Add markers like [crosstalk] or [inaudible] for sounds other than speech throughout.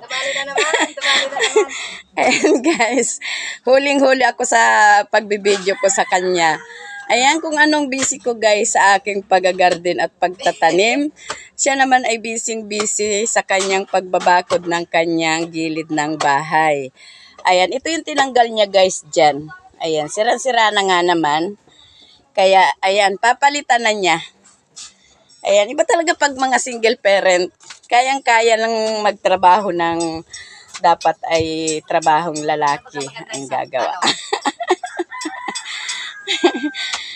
Tumali na naman. Tumali na naman. Ayan guys, huling-huli ako sa pagbibideo ko sa kanya. Ayan kung anong busy ko guys sa aking pagagarden at pagtatanim. Siya naman ay busy-busy sa kanyang pagbabakod ng kanyang gilid ng bahay. Ayan, ito yung tinanggal niya guys dyan. Ayan, sira-sira na nga naman. Kaya, ayan, papalitan na niya. Ayan, iba talaga pag mga single parent, kayang-kaya lang magtrabaho ng dapat ay trabahong lalaki ang gagawa. [laughs]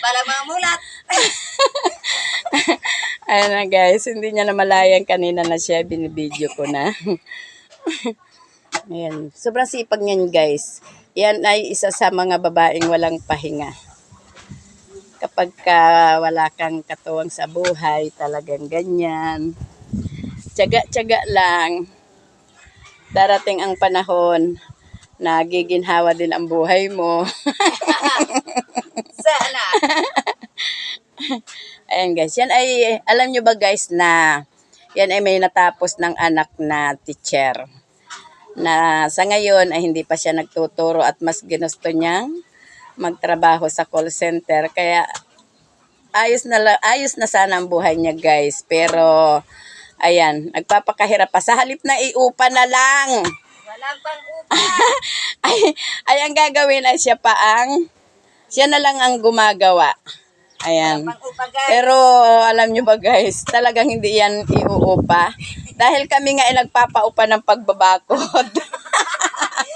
Para mga mulat. [laughs] Ayan na guys, hindi niya namalayan kanina na siya, binibideo ko na. [laughs] Ayan, sobrang sipag niyan guys. Yan ay isa sa mga babaeng walang pahinga. Kapag ka wala kang katuwang sa buhay, talagang ganyan. Tiyaga-tiyaga lang. Darating ang panahon na giginhawa din ang buhay mo. [laughs] Sana. [laughs] Ayan guys, yan ay, alam nyo ba guys na yan ay may natapos ng anak na teacher. Na sa ngayon ay hindi pa siya nagtuturo at mas ginusto niyang magtrabaho sa call center. Kaya ayos na, ayos na sana ang buhay niya guys. Pero ayan, nagpapakahirap pa. Sa halip na iupa na lang. Walang pang upa. [laughs] ay, ay ang gagawin ay siya pa ang, siya na lang ang gumagawa. Ayan. Pero alam nyo ba guys, talagang hindi yan iuupa. Dahil kami nga ay nagpapaupa ng pagbabakod. [laughs]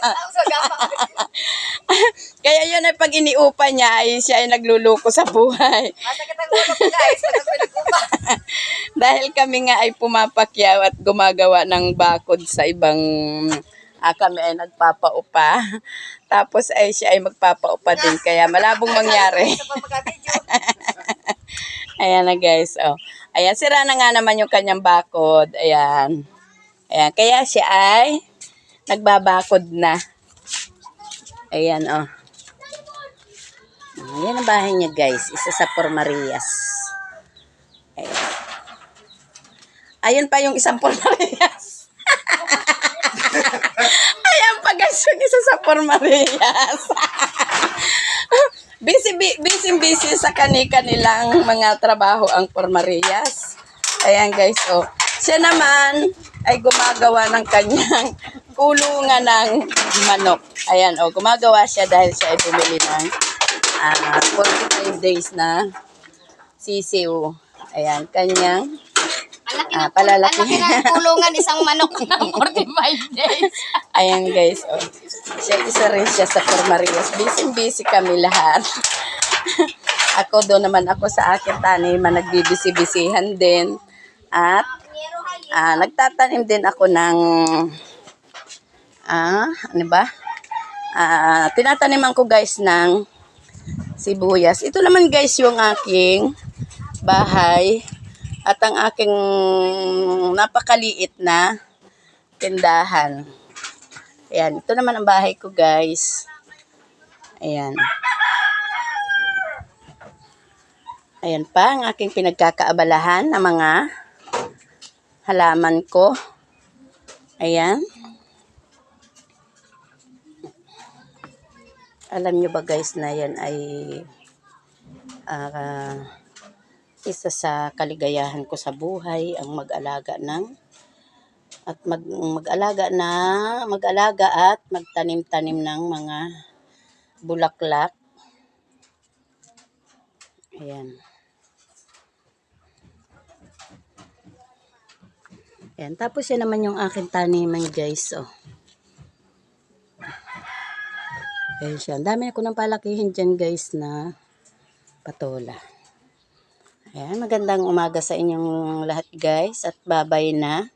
[laughs] Kaya yun ay pag iniupa niya ay siya ay nagluluko sa buhay. [laughs] Masakit ang ulo ko guys. Pag pinag-upa. [laughs] Dahil kami nga ay pumapakyaw at gumagawa ng bakod sa ibang ah, kami ay nagpapaupa. [laughs] Tapos ay siya ay magpapaupa din. Kaya malabong mangyari. Ayan na guys. Oh. Ayan, sira na nga naman yung kanyang bakod. Ayan. Ayan, kaya siya ay nagbabakod na. Ayan, oh. Ayan ang bahay niya guys. Isa sa Formarias. Ayan. Ayun pa yung isang Formarias. [laughs] Ayan pa guys yung isa sa Formarias. [laughs] busy, bu- busy, busy sa kani-kanilang mga trabaho ang Formarias. Ayan guys, oh. Siya naman ay gumagawa ng kanyang kulungan ng manok. Ayan, oh, gumagawa siya dahil siya ay bumili ng ah, 45 days na sisiw. Ayan, kanyang ng, palalaki. ang laki ng kulungan isang manok ng [laughs] 45 days. Ayan guys, oh. Siya, isa rin siya sa Formarias. Busy-busy kami lahat. [laughs] ako doon naman ako sa akin taniman, nagbibisi-bisihan din. At ah, nagtatanim din ako ng ah, ano ba? Ah, tinataniman ko guys ng sibuyas. Ito naman guys yung aking bahay at ang aking napakaliit na tindahan. Ayan, ito naman ang bahay ko, guys. Ayan. Ayan pa ang aking pinagkakaabalahan ng mga halaman ko. Ayan. Alam nyo ba guys na yan ay ah, isa sa kaligayahan ko sa buhay ang mag-alaga ng at mag, mag-alaga na mag-alaga at magtanim-tanim ng mga bulaklak. Ayan. Ayan. Tapos yan naman yung aking taniman guys. Oh. Ayan siya. Ang dami ako nang palakihin dyan guys na patola. Ayan. Magandang umaga sa inyong lahat guys. At babay na.